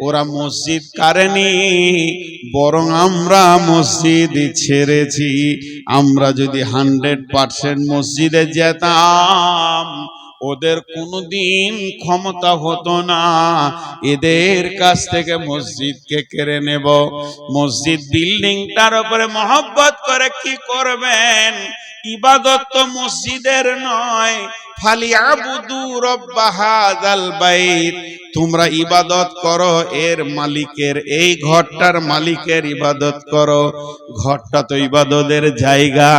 ওরা মসজিদ কারেনি, বরং আমরা মসজিদ ছেড়েছি। আমরা যদি হান্ড্রেড পার্সেন্ট মসজিদে যেতাম, ওদের কোনোদিন ক্ষমতা হতো না। এদের কাছ থেকে মসজিদকে কেড়ে নেব। মসজিদ বিল্ডিংটার উপরে মহব্বত করে কি করবেন? ইবাদত তো মসজিদের নয়। ফালিয়াবুদু রব্বা বাইত। তোমরা ইবাদত করো, এর মালিকের, এই ঘরটার মালিকের ইবাদত করো। ঘরটা তো ইবাদতের জায়গা,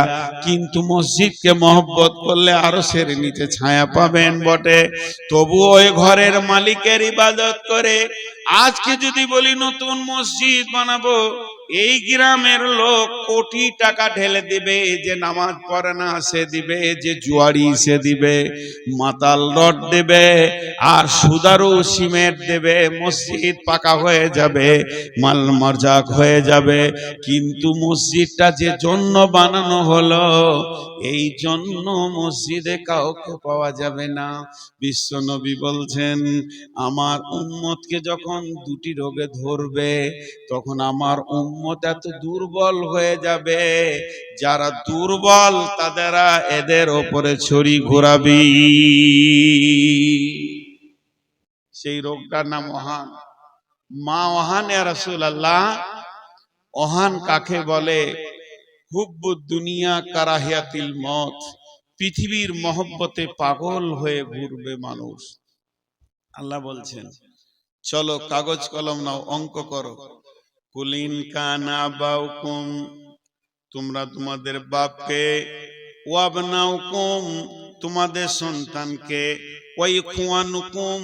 কিন্তু মসজিদকে মহব্বত করলে আরও সের নিচে ছায়া পাবেন বটে। তবু ওই ঘরের মালিকের ইবাদত করে আজকে যদি বলি নতুন মসজিদ বানাবো, এই গ্রামের লোক কোটি টাকা ঢেলে দিবে, যে নামাজ পড়ে না সে দিবে, যে জুয়ারি সে দিবে, মাতাল রড দেবে, আর সুদারু সিমেন্ট দেবে, মসজিদ পাকা হয়ে যাবে, মাল মরজাক হয়ে যাবে। কিন্তু মসজিদটা যে জন্য বানানো হলো, এই জন্য মসজিদে কাউকে পাওয়া যাবে না। বিশ্ব নবী বলছেন, আমার উম্মতকে যখন দুটি রোগে ধরবে, তখন আমার উম্মত এত দুর্বল হয়ে যাবে, যারা দুর্বল তাদেরা এদের ওপরে ছড়ি ঘোরাবি। সেই রোগটার নাম অহান মা অহান রসুল আল্লাহ অহান কাকে বলে? হুব্বু দুনিয়া কারাহিয়াতিল মত। পৃথিবীর মহব্বতে পাগল হয়ে ঘুরবে মানুষ। আল্লাহ বলছেন চলো কাগজ কলম নাও, অঙ্ক করো। কুলিন কানা বাউকুম, তোমরা তোমাদের বাপকে ওয়াবনাউকুম তোমাদের সন্তানকে ওই খুয়ানুকুম,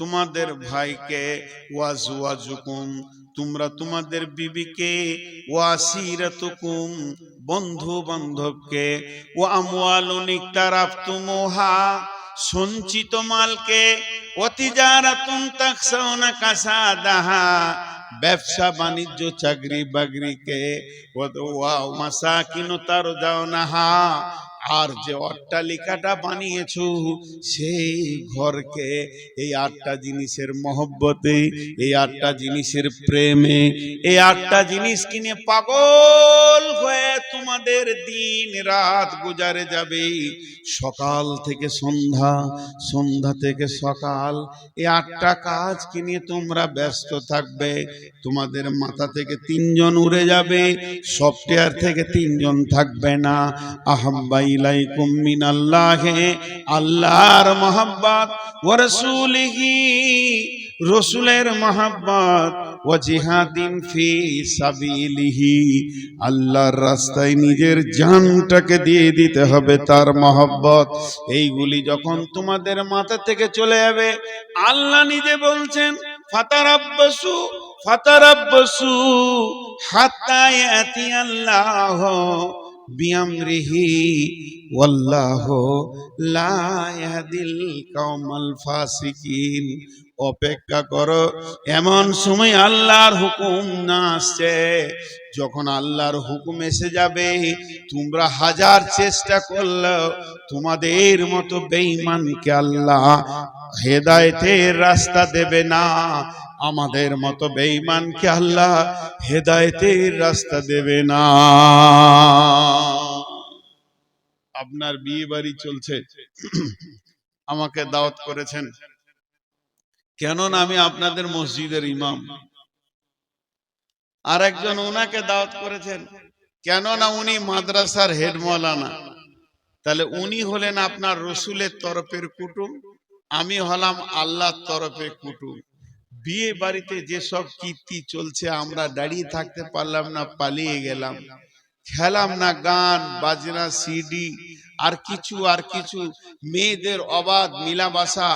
তোমাদের ভাইকে ওয়াজুয়াজুকুম তোমরা তোমাদের বিবিকে ওয়াসিরাতুকুম বন্ধু বান্ধবকে ও আমওয়ালুন ইকতারাফতুমুহা সঞ্চিত মালকে অতিজারাতুন তাকসাউনা কাসাদাহা ব্যবসা বাণিজ্য চাকরি বাকরিকে মাসাকিন তার যাও নাহা আর যে অট্টালিকাটা বানিয়েছো, সেই ঘরকে এই আটটা জিনিসের মহব্বতে, এই আটটা জিনিসের প্রেমে, এই আটটা জিনিস কিনে পাগল হয়ে তোমাদের দিন রাত গুজারে যাবে। সকাল থেকে সন্ধ্যা সন্ধ্যা থেকে সকাল, এই আটটা কাজ কিনে তোমরা ব্যস্ত থাকবে। তোমাদের মাথা থেকে তিনজন উড়ে যাবে, সফটওয়্যার থেকে তিনজন থাকবে না। আহাব্বা ইলাইকুম মিনাল্লাহে আল্লাহর মহাব্বত ওয়া রাসূলিহি, রসুলের মহাব্বত ও জিহাদিন ফি সাবিলিহি। আল্লাহর রাস্তায় নিজের জানটাকে দিয়ে দিতে হবে তার মহব্বত। এইগুলি যখন তোমাদের মাথা থেকে চলে যাবে, আল্লাহ নিজে বলছেন, ফাতারাব্বাসু ফাতারাব্বাসু, হাত্তা ইয়াতি আল্লাহ। লা অপেক্ষা করো, এমন সময় আল্লাহর হুকুম না আসছে। যখন আল্লাহর হুকুম এসে যাবে, তোমরা হাজার চেষ্টা করলেও তোমাদের মতো বেঈমানকে আল্লাহ হেদায়েতের রাস্তা দেবে না। আমাদের মতো বেঈমানকে আল্লাহ হেদায়েতের রাস্তা দেবে না। আপনার বিয়ে বাড়ি চলছে। আমাকে দাওয়াত করেছেন। কেননা আমি আপনাদের মসজিদের ইমাম। আর একজন ওনাকে দাওয়াত করেছেন। কেননা উনি মাদ্রাসার হেড মৌলানা। তাহলে উনি হলেন আপনার রসুলের তরফের কুটুম, আমি হলাম আল্লাহর তরফে কুটুম। বিয়ে বাড়িতে যেসব কীর্তি চলছে, আমরা দাঁড়িয়ে থাকতে পারলাম না, পালিয়ে গেলাম। খেলাম না গান, বাজনা সিডি আর কিছু আর কিছু। মেয়েদের অবাধ মিলাবাসা,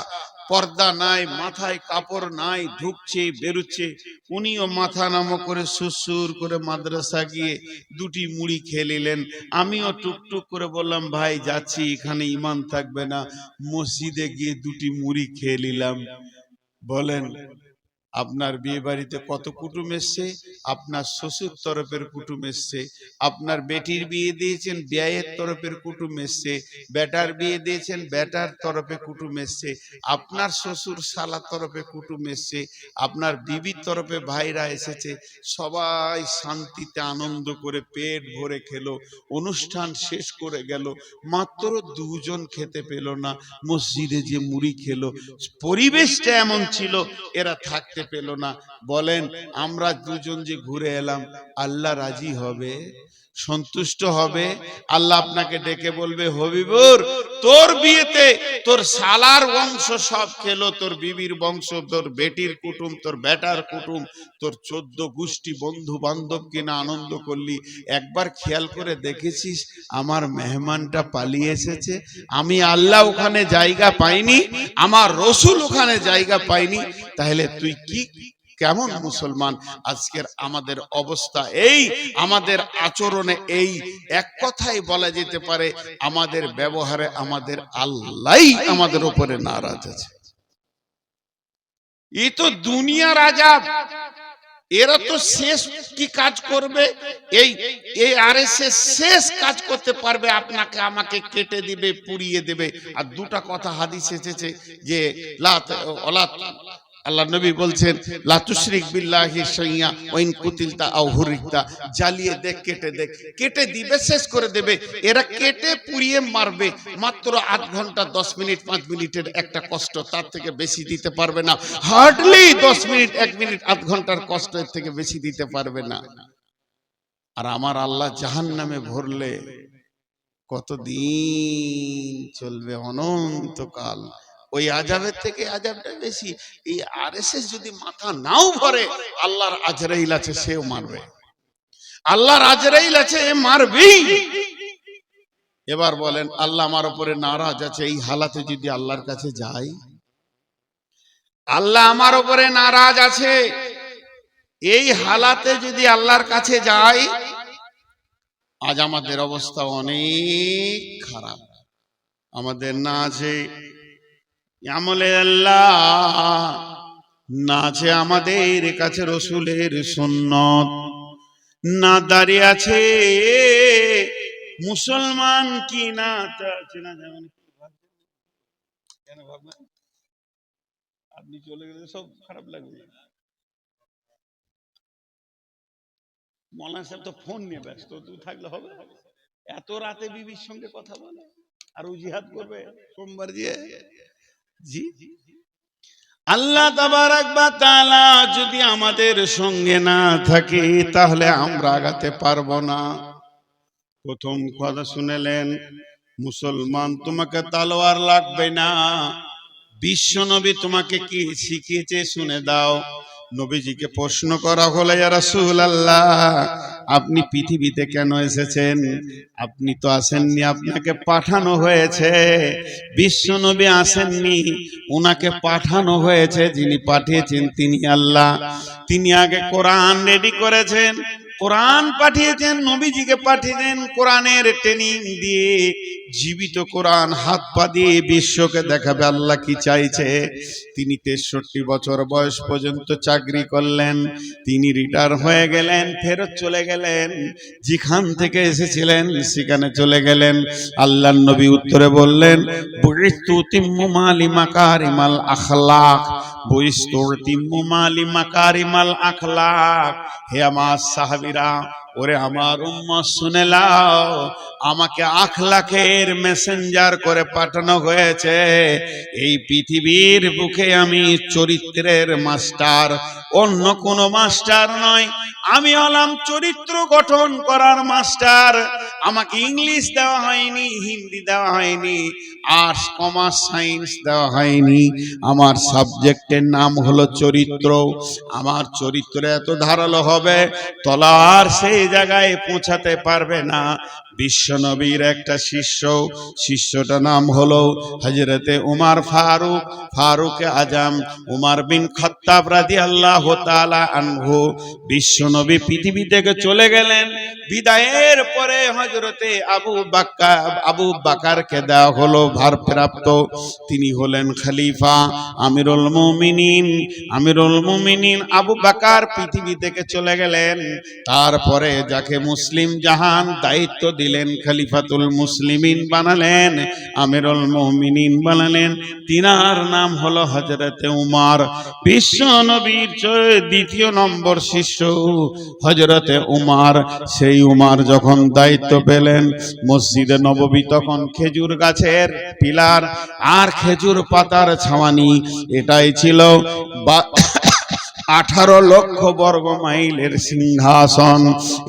পর্দা নাই, মাথায় কাপড় নাই, ঢুকছে, বেরুচ্ছে। উনিও মাথা নামো করে সুসুর করে মাদ্রাসা গিয়ে দুটি মুড়ি খেয়ে নিলেন। আমিও টুকটুক করে বললাম, ভাই, যাচ্ছি, এখানে ইমান থাকবে না। মসজিদে গিয়ে দুটি মুড়ি খেয়ে নিলাম। বলেন আপনার বিয়ে বাড়িতে কত কুটুম এসছে? আপনার শ্বশুর তরফের কুটুম এসছে। আপনার বেটির বিয়ে দিয়েছেন, বিয়ের তরফের কুটুম এসছে। বেটার বিয়ে দিয়েছেন, বেটার তরফে কুটুম এসছে। আপনার শ্বশুর শালার তরফে কুটুম এসছে। আপনার বিবির তরফে ভাইরা এসেছে। সবাই শান্তিতে আনন্দ করে পেট ভরে খেলো। অনুষ্ঠান শেষ করে গেল। মাত্র দুজন খেতে পেল না। মসজিদে যে মুড়ি খেলো। পরিবেশটা এমন ছিল, এরা থাকতে পেল না। বলেন আমরা দুজন যে ঘুরে এলাম আল্লাহ রাজি হবে? সন্তুষ্ট হবে। আল্লাহ আপনাকে ডেকে বলবে হবিবুর তোর বিয়েতে তোর সালার বংশ সব খেলো তোর বিবির বংশ তোর বেটির কুটুম তোর বেটার কুটুম তোর চোদ্দ গোষ্ঠী বন্ধু বান্ধব কিনা আনন্দ করলি। একবার খেয়াল করে দেখেছিস আমার মেহমানটা পালিয়ে এসেছে। আমি আল্লাহ ওখানে জায়গা পাইনি আমার রসুল ওখানে জায়গা পাইনি। তাহলে তুই কি কেমন মুসলমান? আজকের আমাদের অবস্থা এই আমাদের আচরণে এই। এক কথাই বলা যেতে পারে আমাদের ব্যবহারে আমাদের আল্লাহ আমাদের উপরে নারাজ আছে। এই তো দুনিয়ার আজাব এরা তো শেষ কি কাজ করবে? এই এই আর শেষ কাজ করতে পারবে আপনাকে আমাকে কেটে দিবে পুড়িয়ে দেবে। আর দুটা কথা হাদিস এসেছে যে লাত আল্লাহ নবী বলছেন লাতুশরিক বিল্লাহি শাইয়া ওয়াইন কুতিলতা আও হুরিকতা জ্বালিয়ে দেখ, কেটে দেখ। কেটে দিবে, শেষ করে দেবে। এরা কেটে পুড়িয়ে মারবে। মাত্র আধ ঘণ্টা, দশ মিনিট, পাঁচ মিনিটের একটা কষ্ট তার থেকে বেশি দিতে পারবে না। হার্ডলি দশ মিনিট, এক মিনিট, আধ ঘণ্টার কষ্ট এর থেকে বেশি দিতে পারবে না। আর আমার আল্লাহ জাহান নামে ভরলে কতদিন চলবে অনন্তকাল। ওই আজাবের থেকে আজাবটা বেশি। এই আর যদি মাথা নাও ভরে, আল্লাহর আজরাইল আছে, সেও মারবে। আল্লাহর আজরাইল আছে, এ মারবেই। এবার বলেন, আল্লাহ আমার উপরে নারাজ আছে, এই হালাতে যদি আল্লাহর কাছে যাই? আল্লাহ আমার উপরে নারাজ আছে, এই হালাতে যদি আল্লাহর কাছে যাই, আজ আমাদের অবস্থা অনেক খারাপ। আমাদের না আছে আমলে আল্লাহ না আছে আমাদের কাছে রসুলের সুন্নত, না দাঁড়িয়ে আছে মুসলমান কি না, তা না যেমন আপনি চলে গেলে সব খারাপ লাগবে। মৌলানা সাহেব তো ফোন নিয়ে ব্যস্ত তুই থাকলে হবে। এত রাতে বিবির সঙ্গে কথা বলে, আর জিহাদ করবে, সোমবার দিয়ে আল্লাহ তাআলা যদি আমাদের সঙ্গে না থাকে, তাহলে আমরা আগাতে পারব না। প্রথম কথা শুনেলেন, মুসলমান তোমাকে তালোয়ার লাগবে না। বিশ্ব নবী তোমাকে কি শিখিয়েছে শুনে দাও। নবীজিকে প্রশ্ন করা হলে রাসুল আল্লাহ আপনি পৃথিবীতে কেন এসেছেন? আপনি তো আসেননি, আপনাকে পাঠানো হয়েছে। বিশ্ব নবী আসেননি ওনাকে পাঠানো হয়েছে, যিনি পাঠিয়েছেন, তিনি আল্লাহ। তিনি আগে কোরআন রেডি করেছেন কোরআন পাঠিয়েছেন, নবীজিকে পাঠিয়েছেন কোরআনের ট্রেনিং দিয়ে। জীবিত কোরআন হাত পা দিয়ে বিশ্বকে দেখাবে, আল্লাহ কি চাইছে? তিনি তেষট্টি বছর বয়স পর্যন্ত চাকরি করলেন, তিনি রিটায়ার হয়ে গেলেন, ফেরত চলে গেলেন, যেখান থেকে এসেছিলেন সেখানে চলে গেলেন। আল্লাহ নবী উত্তরে বললেন মাকারিমাল আখলাক বরিস্তু তিম্মু মালি মাকারিমাল আখলাক। হে আমার সাহাবীরা ওরে আমার উম্মত শুনে লাও আমাকে আখলাখের মেসেঞ্জার করে পাঠানো হয়েছে। এই পৃথিবীর বুকে আমি চরিত্রের মাস্টার অন্য কোনো মাস্টার নয় আমি হলাম চরিত্র গঠন করার মাস্টার আমাকে ইংলিশ দেওয়া হয়নি, হিন্দি দেওয়া হয়নি আর্টস কমার্স সায়েন্স দেওয়া হয়নি। আমার সাবজেক্টের নাম হলো চরিত্র। আমার চরিত্র এত ধারালো হবে, তলার সেই জায়গায় পৌঁছাতে পারবে না। বিশ্বনবীর একটা শিষ্য। শিষ্যটা নাম হলো হজরতে উমার ফারুক। ফারুক আজম, উমার বিন খত্তাব রাজি আল্লাহ তালা আনহু। বিশ্বনবী পৃথিবী থেকে চলে গেলেন। বিদায়ের পরে হজরতে আবু বাক্কা, আবু বাকারকে দেওয়া হলো ভারপ্রাপ্ত। তিনি হলেন খালিফা আমিরুল মুমিনিন। আমিরুল মুমিনিন আবু বাকার পৃথিবী থেকে চলে গেলেন। তারপরে যাকে মুসলিম জাহান দায়িত্ব দিলেন খলিফাতুল মুসলিমিন বানালেন, আমিরুল মুমিনিন বানালেন। তিনার নাম হলো হজরতে উমার। বিশ্ব নবীর দ্বিতীয় নম্বর শিষ্য হজরতে উমার। সেই উমার যখন দায়িত্ব পেলেন, মসজিদে নববী তখন খেজুর গাছের পিলার আর খেজুর পাতার ছাওয়ানি। এটাই ছিল বা আঠারো লক্ষ বর্গ মাইলের সিংহাসন।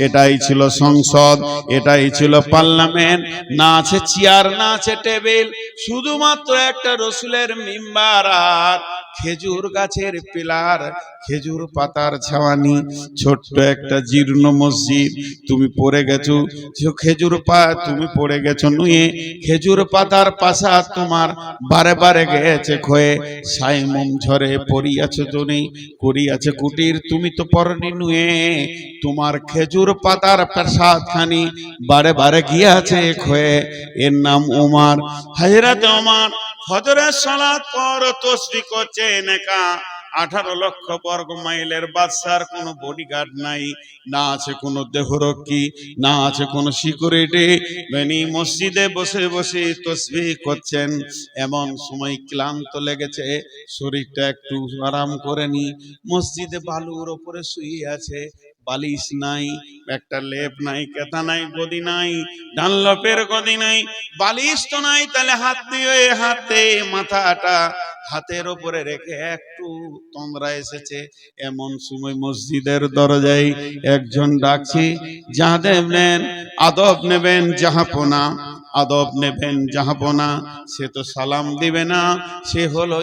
এটাই ছিল সংসদ, এটাই ছিল পার্লামেন্ট। না আছে চেয়ার, না আছে টেবিল, শুধুমাত্র একটা রসুলের মিম্বার আর খেজুর গাছের পিলার। খেজুর পাতার ছাওয়ানি ছোট্ট একটা জীর্ণ মসজিদ, তুমি পড়ে গেছো। খেজুর পা তুমি পড়ে গেছো নুয়ে। খেজুর পাতার পাশা তোমার বারে বারে গেছে ক্ষয়ে সাইমম ঝরে পড়িয়াছো জনে, করিয়াছে কুটির, তুমি তো পরনি নুয়ে। তোমার খেজুর পাতার প্রসাদ খানি বারে বারে গিয়াছে ক্ষয়ে এর নাম উমার হাজরাত ওমার, ফজরের সালাত পর তসবি করছে নেকা। আঠারো লক্ষ বর্গ মাইলের বাদশার কোনো বডিগার্ড নাই, না আছে কোনো দেহরক্ষী, না আছে কোনো সিকিউরিটি বেনি মসজিদে বসে বসে তসবি করছেন, এমন সময় ক্লান্ত লেগেছে, শরীরটা একটু আরাম করে নি মসজিদে বালুর ওপরে শুয়ে আছে বালিশ নাই, একটা লেপ নাই, কেতা নাই, গদি নাই ডানলপের গদি নাই, বালিশ তো নাই, তাহলে হাত দিয়ে হাতে, মাথাটা হাতের ওপরে রেখে একটু তন্দ্রা এসেছে, এমন সময় মসজিদের দরজায় একজন ডাকছি যা দেবেন আদব নেবেন জাহাপনা আদব নেবেন জাহাপনা সে তো সালাম দিবে না। সে হলো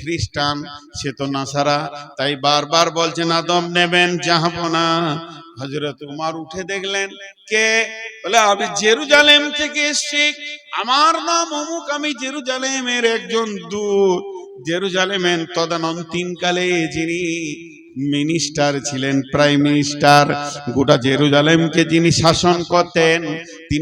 খ্রিস্টান, সে তো নাসারা। তাই বারবার বলছেন, আদব নেবেন জাহাপনা হজরত উমার উঠে দেখলেন, কে? বলে, আমি জেরুজালেম থেকে এসছি। আমার নাম অমুক, আমি জেরুজালেমের একজন দূত। জেরুজালেমের তদানন্তিনকালে যিনি মিনিস্টার ছিলেন, প্রাইম মিনিস্টার, গোটা জেরুজালেমকে যিনি শাসন করতেন, তিনি